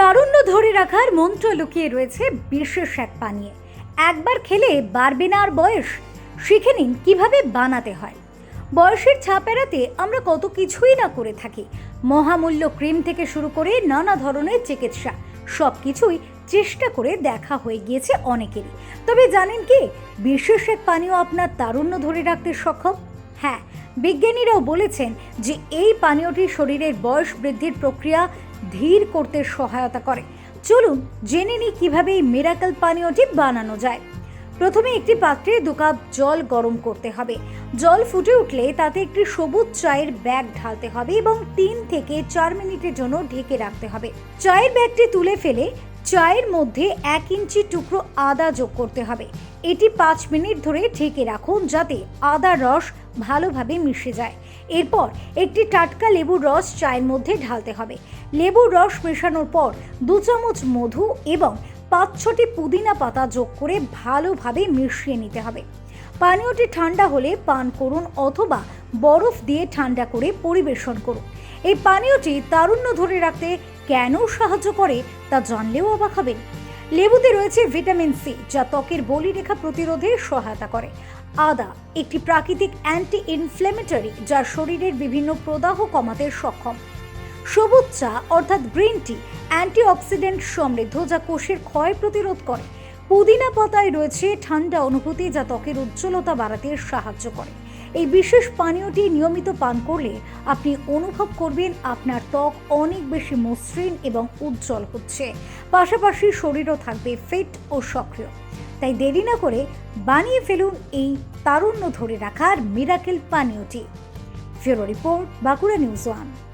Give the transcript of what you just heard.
তারুণ্য ধরে রাখার মন্ত্র লুকিয়ে রয়েছে বিশেষ এক পানীয়। একবার খেলে বাড়বে না আর বয়স। শিখে নিন কীভাবে বানাতে হয়। বয়সের ছাপ এড়াতে আমরা কত কিছুই না করে থাকি। মহামূল্য ক্রিম থেকে শুরু করে নানা ধরনের চিকিৎসা। সব কিছুই চেষ্টা করে দেখা হয়ে গিয়েছে অনেকেরই। তবে জানেন কি? বিশেষ এক পানীয় আপনার তারুণ্য ধরে রাখতে সক্ষম? হ্যাঁ বিজ্ঞানীরাও বলেছেন যে এই পানীয়টি শরীরের বয়স বৃদ্ধির প্রক্রিয়া ধীর করতে সহায়তা করে। চলুন জেনে নিই কীভাবে এই মিরাকল পানীয়টি বানানো যায়। প্রথমে একটি পাত্রে দু কাপ জল গরম করতে হবে। জল ফুটে উঠলে তাতে একটি সবুজ চায়ের ব্যাগ ঢালতে হবে এবং তিন থেকে চার মিনিটের জন্য ঢেকে রাখতে হবে। চায়ের ব্যাগটি তুলে ফেলে চায়ের মধ্যে এক ইঞ্চি টুকরো আদা যোগ করতে হবে। এটি পাঁচ মিনিট ধরে ঢেকে রাখুন যাতে আদার রস ভালোভাবে মিশে যায়। এরপর একটি টাটকা লেবুর রস চায়ের মধ্যে ঢালতে হবে। লেবুর রস মেশানোর পর দু চামচ মধু এবং পাঁচ ছটি পুদিনা পাতা যোগ করে ভালোভাবে মিশিয়ে নিতে হবে। পানীয়টি ঠান্ডা হলে পান করুন অথবা বরফ দিয়ে ঠান্ডা করে পরিবেশন করুন। এই পানীয়টি তারুণ্য ধরে রাখতে কেন সাহায্য করে তা জানলেও অবাক হবেন। লেবুতে রয়েছে ভিটামিন সি, যা ত্বকের বলিরেখা প্রতিরোধে সহায়তা করে। আদা, একটি প্রাকৃতিক অ্যান্টি ইনফ্লেমেটরি যা শরীরের বিভিন্ন প্রদাহ কমাতে সক্ষম। সবুজ চা, অর্থাৎ গ্রিন টি, অ্যান্টিঅক্সিডেন্ট সমৃদ্ধ, যা কোষের ক্ষয় প্রতিরোধ করে। পুদিনা পাতায় রয়েছে ঠান্ডা অনুভূতি, যা ত্বকের উজ্জ্বলতা বাড়াতে সাহায্য করে। এই বিশেষ পানীয়টি নিয়মিত পান করলে আপনি অনুভব করবেন আপনার ত্বক অনেক বেশি মসৃণ এবং উজ্জ্বল হচ্ছে। পাশাপাশি শরীরও থাকবে ফিট ও সক্রিয়। তাই দেরি না করে বানিয়ে ফেলুন এই তারুণ্য ধরে রাখার মিরাকেল পানীয়টি। ফেরো রিপোর্ট বাঁকুড়া নিউজ ওয়ান।